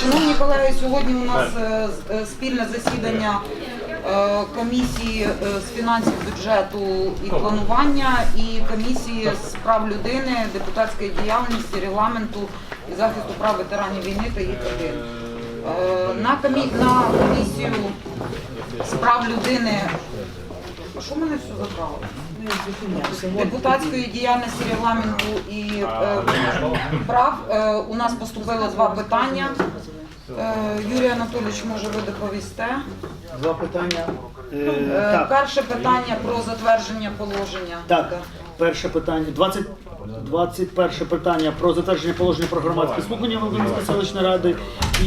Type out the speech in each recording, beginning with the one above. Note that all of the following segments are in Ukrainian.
Шановні колеги, сьогодні у нас е, е, спільне засідання е, комісії з фінансів, бюджету і планування і комісії з прав людини, депутатської діяльності, регламенту і захисту прав ветеранів війни та їх родин. На комісію з прав людини. А Що мене все забрало? депутатської діяльності регламенту і е, прав. Е, у нас поступило два питання. Е, Юрій Анатолійович, може ви доповісте. Два питання. Е, Е, так, Перше питання про затвердження положення. так, перше питання. 20, 21 питання про затвердження положення про громадське слухання Володимирської селищної ради.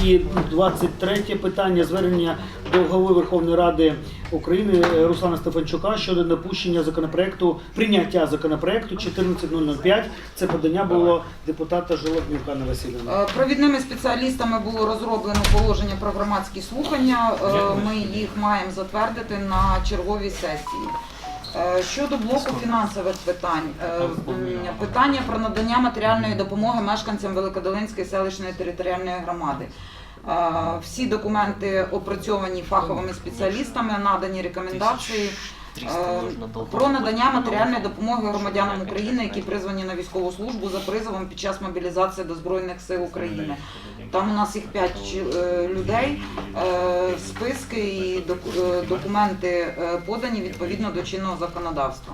І 23 питання звернення до голови Верховної Ради України е, Руслана Стефанчука щодо допущення законопроекту, прийняття законопроекту 14005. Це подання було депутата Жолобнюка Анна Васильівна. Е, Провідними спеціалістами було розроблено положення про громадські слухання. Е, Ми їх маємо затвердити на черговій сесії. Щодо блоку фінансових питань, питання про надання матеріальної допомоги мешканцям Великодолинської селищної територіальної громади. Всі документи опрацьовані фаховими спеціалістами, надані рекомендації. Е, Про надання матеріальної допомоги громадянам України, які призвані на військову службу за призовом під час мобілізації до Збройних сил України. Там у нас їх п'ять е, людей, е, списки і док- документи подані відповідно до чинного законодавства.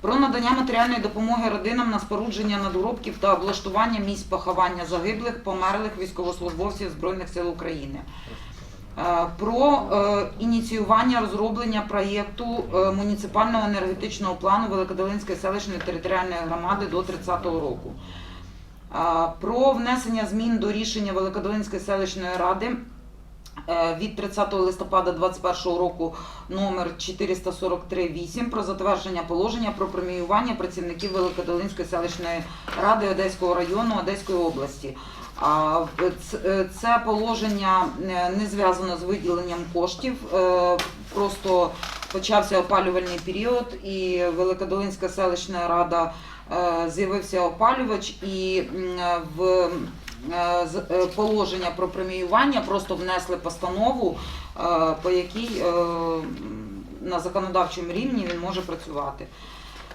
Про надання матеріальної допомоги родинам на спорудження надгробків та облаштування місць поховання загиблих, померлих військовослужбовців Збройних сил України. Е, Про е, ініціювання розроблення проєкту е, муніципального енергетичного плану Великодолинської селищної територіальної громади до 30-го року. Про внесення змін до рішення Великодолинської селищної ради від 30 листопада 2021 року номер 443.8 про затвердження положення про преміювання працівників Великодолинської селищної ради Одеського району Одеської області. Ц- е, це положення е, не зв'язано з виділенням коштів. е, Просто почався опалювальний період, і Великодолинська селищна рада е, з'явився опалювач, і в е, е, положення про преміювання просто внесли постанову, е, по якій е, на законодавчому рівні він може працювати.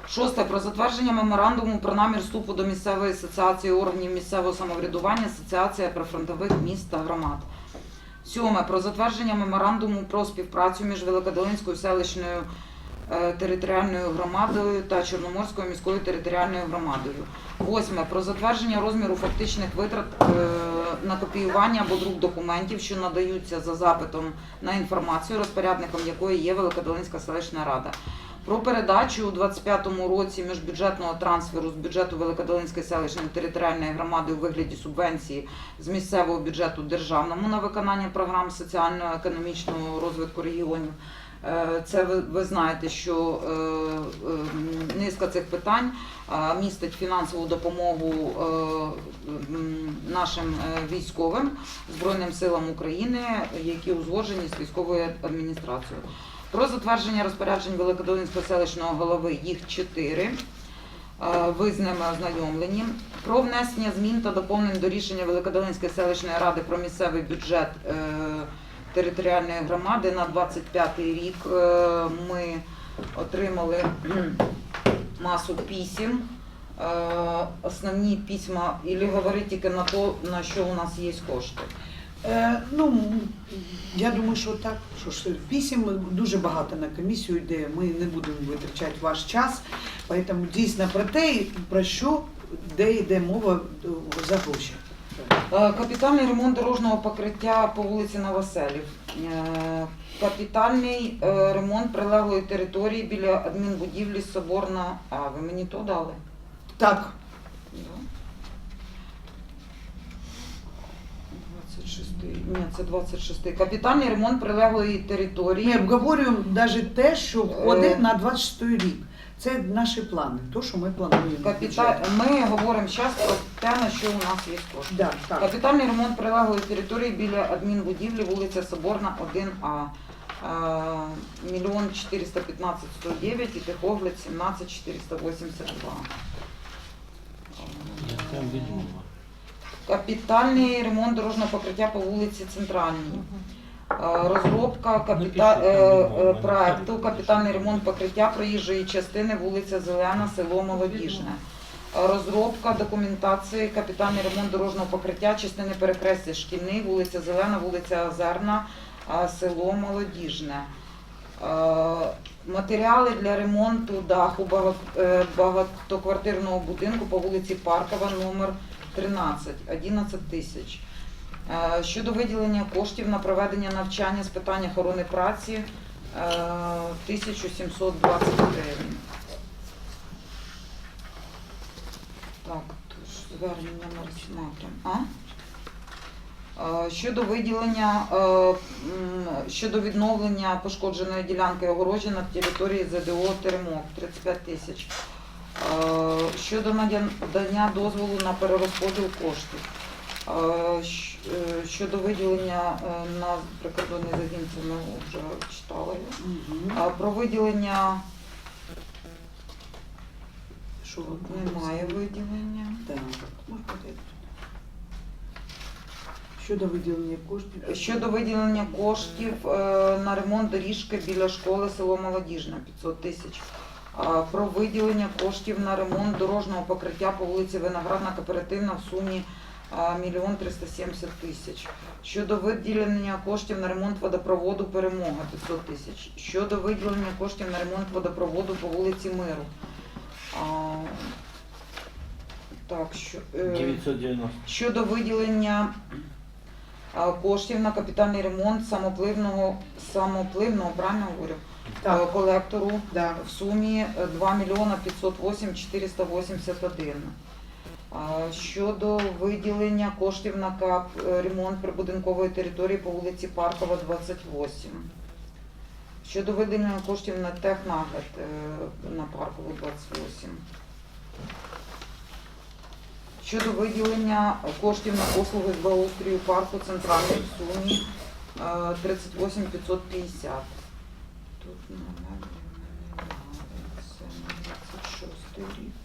Шосте про затвердження меморандуму про намір вступу до місцевої асоціації органів місцевого самоврядування Асоціація прифронтових міст та громад. Сьоме про затвердження меморандуму про співпрацю між Великодолинською селищною е, територіальною громадою та Чорноморською міською територіальною громадою. Восьме про затвердження розміру фактичних витрат е, на копіювання або друк документів, що надаються за запитом на інформацію, розпорядником якої є Великодолинська селищна рада. Про передачу у 25-му році міжбюджетного трансферу з бюджету Великодолинської селищної територіальної громади у вигляді субвенції з місцевого бюджету державному на виконання програм соціально-економічного розвитку регіонів. Е, Це ви, ви знаєте, що е, е, низка цих питань містить фінансову допомогу нашим військовим Збройним силам України, які узгоджені з військовою адміністрацією. Про затвердження розпоряджень Великодолинського селищного голови їх чотири. Ви з ними ознайомлені. Про внесення змін та доповнень до рішення Великодолинської селищної ради про місцевий бюджет територіальної громади на 25 рік. Е, Ми отримали масу писем. Е, Основні письма, і говорити тільки на то, на що у нас є кошти. Е, ну, я думаю, що так, що ж пісім дуже багато на комісію йде. Ми не будемо витрачати ваш час. Тому дійсно про те, про що, де йде мова е, за гроші. Е, Капітальний ремонт дорожнього покриття по вулиці Новоселів. Е, Капітальний е, ремонт прилеглої території біля адмінбудівлі Соборна. А ви мені то дали? Так, Да. 26. Ні, це 26. Капітальний ремонт прилеглої території. ми обговорюємо навіть те, що входить на 26 рік. Це наші плани, то, що ми плануємо. Капіта... Ми говоримо зараз про те, на що у нас є кошти. Да, так. Капітальний ремонт прилеглої території біля адмінбудівлі вулиця Соборна 1А. Е, Мільйон 415 109 і техогляд 17 482. Капітальний ремонт дорожнього покриття по вулиці Центральній. Е, Розробка капіта... е, е, проекту капітальний ремонт покриття проїжджої частини вулиця Зелена, село Молодіжне. Розробка документації капітальний ремонт дорожнього покриття частини перехрестя Шкільний, вулиця Зелена, вулиця Озерна, село Молодіжне. Матеріали для ремонту даху багатоквартирного будинку по вулиці Паркова, номер 13, 11 тисяч. Е, Щодо виділення коштів на проведення навчання з питань охорони праці е, 1720 гривень. Так, тож звернення на напрям. Е, Щодо виділення, е, щодо відновлення пошкодженої ділянки огорожі на території ЗДО Теремок 35 тисяч. Е, Щодо надання дозволу на перерозподіл коштів. Е, Щодо виділення е, на прикордонний загін, це ми вже читали. Е, Про виділення Що немає виділення. Так, подати. Щодо виділення коштів. Щодо виділення коштів е, на ремонт доріжки біля школи село Молодіжне 500 тисяч. Про виділення коштів на ремонт дорожнього покриття по вулиці Виноградна кооперативна в сумі а, мільйон 370 тисяч. Щодо виділення коштів на ремонт водопроводу Перемога 500 тисяч. Щодо виділення коштів на ремонт водопроводу по вулиці Миру. А, Так, що, е, 990. щодо виділення а, коштів на капітальний ремонт самопливного самопливного правильно говорю е, Так, колектору да. в сумі е, 2 мільйона 508 481. Щодо виділення коштів на кап е, ремонт прибудинкової території по вулиці Паркова, 28. Щодо виділення коштів на технагляд е, на Паркову 28. Щодо виділення коштів на послуги з благоустрою парку центральний в сумі е, 38 550. Тут на 26 рік.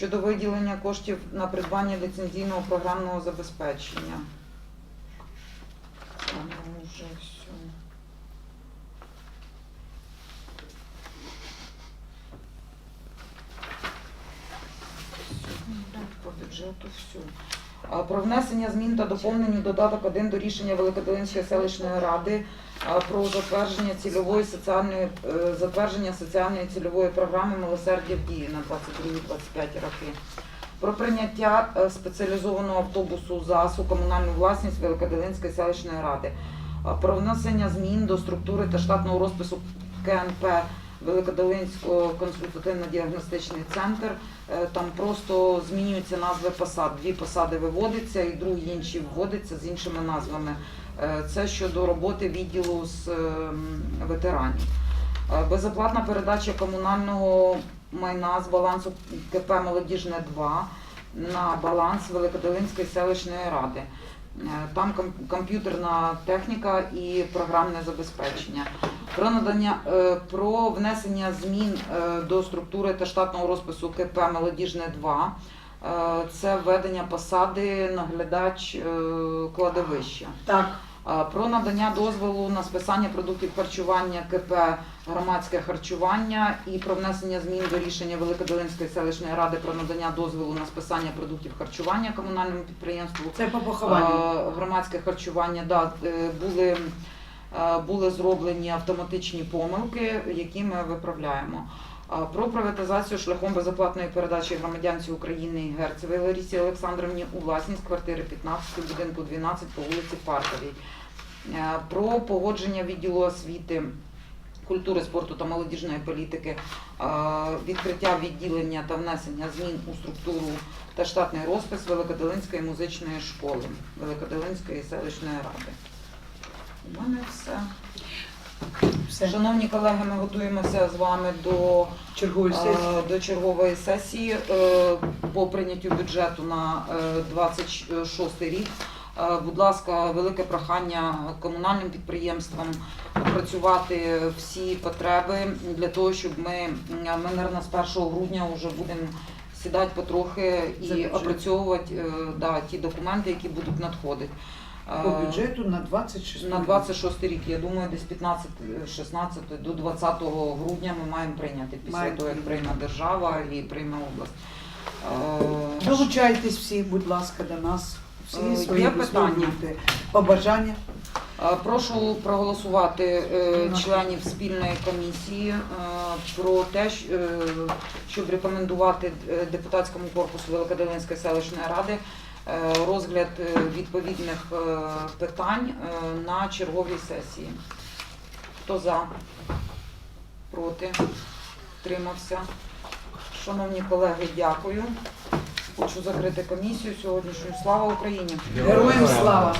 Щодо виділення коштів на придбання ліцензійного програмного забезпечення. Все, так, вже все. По бюджету все. Про внесення змін та доповнень додаток 1 до рішення Великодолинської селищної ради про затвердження цільової соціальної е, затвердження соціальної цільової програми милосердя в дії на 22-25 роки. Про прийняття е, спеціалізованого автобусу ЗАС у комунальну власність Великодолинської селищної ради. Про внесення змін до структури та штатного розпису КНП Великодолинського консультативно-діагностичний центр. Е, Там просто змінюються назви посад. Дві посади виводяться і другі інші вводяться з іншими назвами. Е, Це щодо роботи відділу з ем, ветеранів. Е, Безоплатна передача комунального майна з балансу КП Молодіжне 2 на баланс Великодолинської селищної ради. Е, Там ком- комп'ютерна техніка і програмне забезпечення. Про надання е, про внесення змін е, до структури та штатного розпису КП Молодіжне 2. Е, Це введення посади наглядач кладовища. Так, Про надання дозволу на списання продуктів харчування КП громадське харчування і про внесення змін до рішення Великодолинської селищної ради про надання дозволу на списання продуктів харчування комунальному підприємству. це по похованню. Громадське харчування да, е, були, е, були зроблені автоматичні помилки, які ми виправляємо. Про приватизацію шляхом безоплатної передачі громадянці України Герцевій Ларісі Олександровні у власність квартири 15 будинку 12 по вулиці Парковій. Е, Про погодження відділу освіти. Культури, спорту та молодіжної політики, е, відкриття відділення та внесення змін у структуру та штатний розпис Великодолинської музичної школи Великодолинської селищної ради. У мене все. Все. Шановні колеги, ми готуємося з вами до, Чергової е, сесії. до чергової сесії е, по прийняттю бюджету на е, 26 рік. Е, Будь ласка, велике прохання комунальним підприємствам опрацювати всі потреби для того, щоб ми, ми мабуть, з 1 грудня вже будемо сідати потрохи За і бюджет. опрацьовувати е, да, ті документи, які будуть надходити. По бюджету на 26 на 26 рік, я думаю, десь 15-16 до 20 грудня ми маємо прийняти після Маємо того, як прийме держава і прийме область. Е, Долучайтесь всі, будь ласка, до нас. Всі Е, свої є питання? висловлюйте побажання. Е, Прошу проголосувати е, членів спільної комісії е, про те, щ- е, щоб рекомендувати е, депутатському корпусу Великодолинської селищної ради розгляд е, відповідних е, питань е, на черговій сесії. Хто за? Проти? Тримався? Шановні колеги, дякую. Хочу закрити комісію сьогоднішню. Слава Україні! Героям слава!